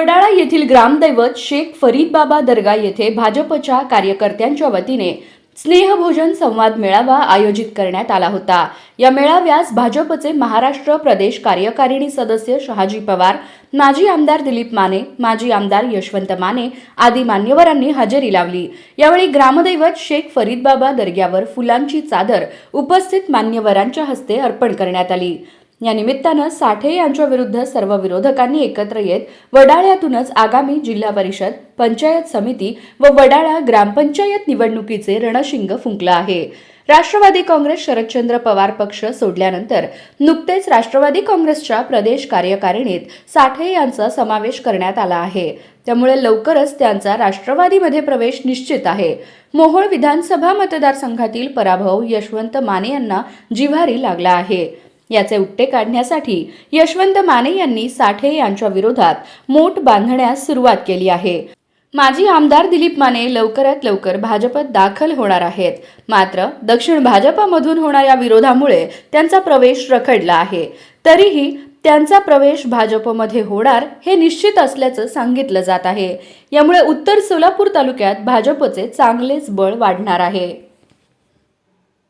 वडाळा येथील ग्रामदैवत शेख फरीद बाबा दर्गा येथे भाजपच्या कार्यकर्त्यांच्या वतीने स्नेहभोजन संवाद मेळावा आयोजित करण्यात आला होता. या मेळाव्यास भाजपचे महाराष्ट्र प्रदेश कार्यकारिणी सदस्य शहाजी पवार माजी आमदार दिलीप माने माजी आमदार यशवंत माने आदी मान्यवरांनी हजेरी लावली. यावेळी ग्रामदैवत शेख फरीदबाबा दर्ग्यावर फुलांची चादर उपस्थित मान्यवरांच्या हस्ते अर्पण करण्यात आली. या निमित्तानं साठे यांच्या विरुद्ध सर्व विरोधकांनी एकत्र येत वडाळ्यातूनच आगामी जिल्हा परिषद पंचायत समिती व वडाळा ग्रामपंचायत निवडणुकीचे रणशिंग फुंकलं आहे. राष्ट्रवादी काँग्रेस शरदचंद्र पवार पक्ष सोडल्यानंतर नुकतेच राष्ट्रवादी काँग्रेसच्या प्रदेश कार्यकारिणीत साठे यांचा समावेश करण्यात आला आहे. त्यामुळे लवकरच त्यांचा राष्ट्रवादीमध्ये प्रवेश निश्चित आहे. मोहोळ विधानसभा मतदारसंघातील पराभव यशवंत माने यांना जिव्हारी लागला आहे. याचे उपटे काढण्यासाठी यशवंत माने यांनी साठे यांच्या विरोधात मोठ बांधण्यास सुरुवात केली आहे. माजी आमदार दिलीप माने लवकरात लवकर भाजपत दाखल होणार आहेत. मात्र दक्षिण भाजपामधून होणाऱ्या विरोधामुळे त्यांचा प्रवेश रखडला आहे. तरीही त्यांचा प्रवेश भाजपमध्ये होणार हे निश्चित असल्याचं सांगितलं जात आहे. यामुळे उत्तर सोलापूर तालुक्यात भाजपचे चांगलेच बळ वाढणार आहे.